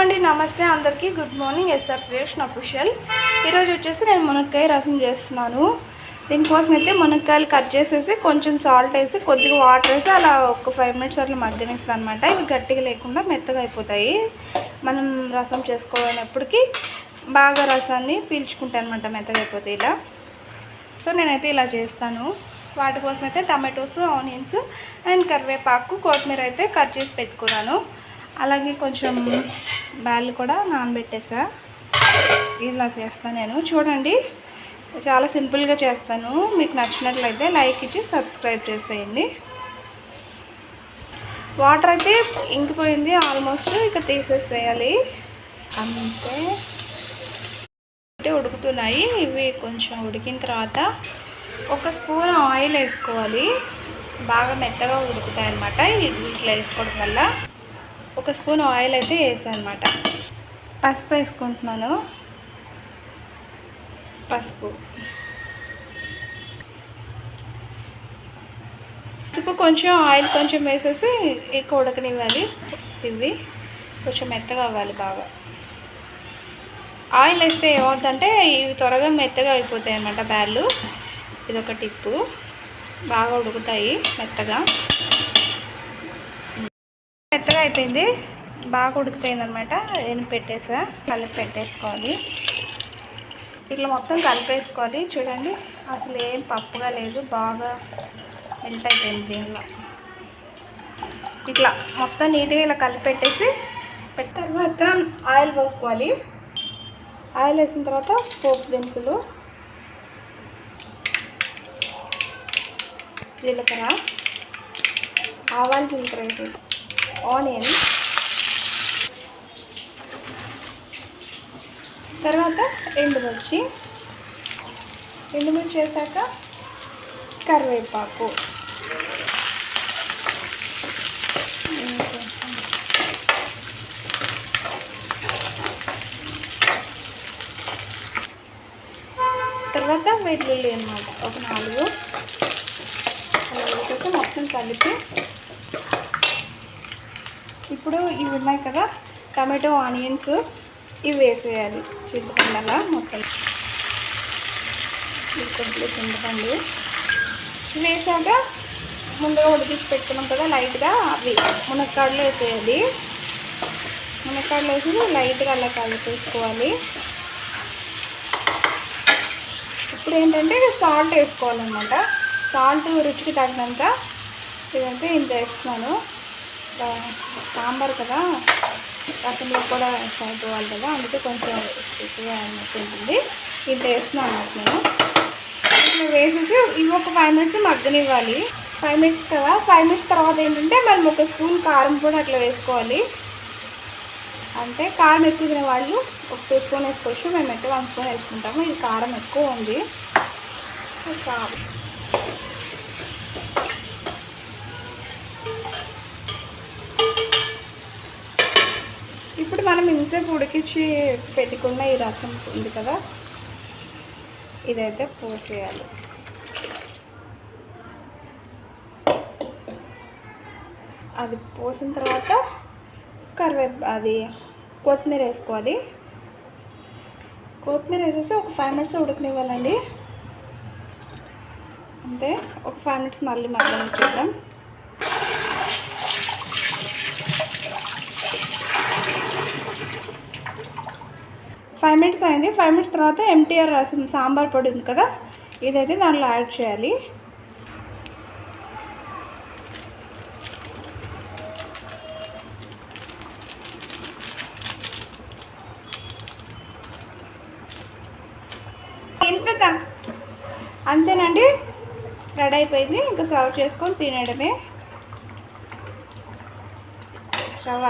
అండి నమస్తే అందరికీ. Good morning SR creation official ఈరోజు వచ్చేసి నేను మునక్కాయ రసం చేస్తున్నాను. దీనికోసం అయితే మునక్కాయలు కట్ చేసేసి కొంచెం సాల్ట్ వేసి కొద్దిగా వాటర్ వేసి అలా ఒక ఫైవ్ మినిట్స్ అట్లా మగ్గనిస్తాను అనమాట ఇవి గట్టిగా లేకుండా మెత్తగా అయిపోతాయి. మనం రసం చేసుకోవడానికి బాగా రసాన్ని పీల్చుకుంటాను అనమాట మెత్తగా అయిపోతాయి ఇలా. సో నేనైతే ఇలా చేస్తాను. వాటి కోసం అయితే టమాటోస్ ఆనియన్స్ అండ్ కరివేపాకు కొత్తిమీర అయితే కట్ చేసి పెట్టుకున్నాను. అలాగే కొంచెం బ్యాళ్ళు కూడా నానబెట్టేసా. ఇలా చేస్తాను నేను. చూడండి చాలా సింపుల్గా చేస్తాను. మీకు నచ్చినట్లయితే లైక్ ఇచ్చి సబ్స్క్రైబ్ చేసేయండి. వాటర్ అయితే ఇంకిపోయింది ఆల్మోస్ట్ ఇక తీసేసేయాలి. అంతే. అయితే ఉడుకుతున్నాయి. ఇవి కొంచెం ఉడికిన తర్వాత ఒక స్పూన్ ఆయిల్ వేసుకోవాలి. బాగా మెత్తగా ఉడుకుతాయి అన్నమాట ఇట్లా వేసుకోవడం వల్ల. ఒక స్పూన్ ఆయిల్ అయితే వేసాను అనమాట పసుపు వేసుకుంటున్నాను. పసుపు. పసుపు కొంచెం ఆయిల్ కొంచెం వేసేసి ఎక్కువ ఉడకనివ్వాలి. ఇవి కొంచెం మెత్తగా అవ్వాలి బాగా. ఆయిల్ వేస్తే ఏమవుతుందంటే ఇవి త్వరగా మెత్తగా అయిపోతాయి అన్నమాట బ్యాళ్ళు. ఇది ఒక టిప్పు. బాగా ఉడుకుతాయి మెత్తగా. మెత్తగా అయిపోయింది. బాగా ఉడికిపోయింది అనమాట నేను పెట్టేసా. కలిపి పెట్టేసుకోవాలి. ఇట్లా మొత్తం కలిపేసుకోవాలి. చూడండి అసలు ఏం పప్పుగా లేదు. బాగా మెల్ట్ అయిపోయింది దీనిలో. ఇట్లా మొత్తం నీట్గా ఇలా కలిపెట్టేసి పెట్టిన తర్వాత ఆయిల్ పోసుకోవాలి. ఆయిల్ వేసిన తర్వాత పోపు దినుసులు జీలకర్ర ఆవాలు జీలకర్ర వేసేసి. ఆనియన్. తర్వాత ఎండుమిర్చి. ఎండుమిర్చి వేసాక కరివేపాకు. తర్వాత వెల్లుల్లి అనమాట ఒక నాలుగు. అలా మొత్తం కలిపి ఇప్పుడు ఇవి ఉన్నాయి కదా టమాటో ఆనియన్స్ ఇవి వేసేయాలి. చింతపండు మొత్తం. ఇది కొంచెం చింతపండు. ఇవి వేసాక ముందుగా ఉడికించి పెట్టుకున్నాం కదా లైట్గా అవి మునక్కాడలు వేసేయాలి. మునక్కాడలు వేసి లైట్గా అలా కలిపేసుకోవాలి ఇప్పుడు ఏంటంటే సాల్ట్ వేసుకోవాలన్నమాట. సాల్ట్ రుచికి తగినంత ఇదంతా ఇంత వేస్తున్నాను. సాంబార్ కదా రసంలో కూడా సరిపోవాలి కదా అందుకే కొంచెం ఎక్కువగా ఉంటుంది. ఇంత వేస్తున్నాను అన్నమాట నేను. ఇట్లా వేసేసి ఇవి ఒక ఫైవ్ మినిట్స్ మగ్గనివ్వాలి. ఫైవ్ మినిట్స్ కదా ఫైవ్ మినిట్స్ తర్వాత ఏంటంటే మనం ఒక స్పూన్ కారం కూడా అట్లా వేసుకోవాలి. అంటే కారం ఎక్కువ తినే వాళ్ళు ఒక టూ స్పూన్ వేసుకోవచ్చు మేము అయితే వన్ స్పూన్ వేసుకుంటాము ఇది కారం ఎక్కువ ఉంది. కారం ఇప్పుడు మనం ఇంతసేపు ఉడికించి పెట్టుకున్న ఈ రసం ఉంది కదా ఇదైతే పోసేయాలి అది పోసిన తర్వాత కరివేపు అది కొత్తిమీర వేసుకోవాలి. కొత్తిమీర వేసేసి ఒక ఫైవ్ మినిట్స్ ఉడకనివ్వాలండి. అంతే ఒక ఫైవ్ మినిట్స్ మళ్ళీ మళ్ళీ చూద్దాం ఫైవ్ మినిట్స్ అయింది. ఫైవ్ మినిట్స్ తర్వాత ఎంటీఆర్ రసం సాంబార్ పొడి ఉంది కదా ఇదైతే దాంట్లో యాడ్ చేయాలి. ఇంత అంతేనండి. రెడీ అయిపోయింది. ఇంకా సర్వ్ చేసుకొని తినడమే. స్టవ్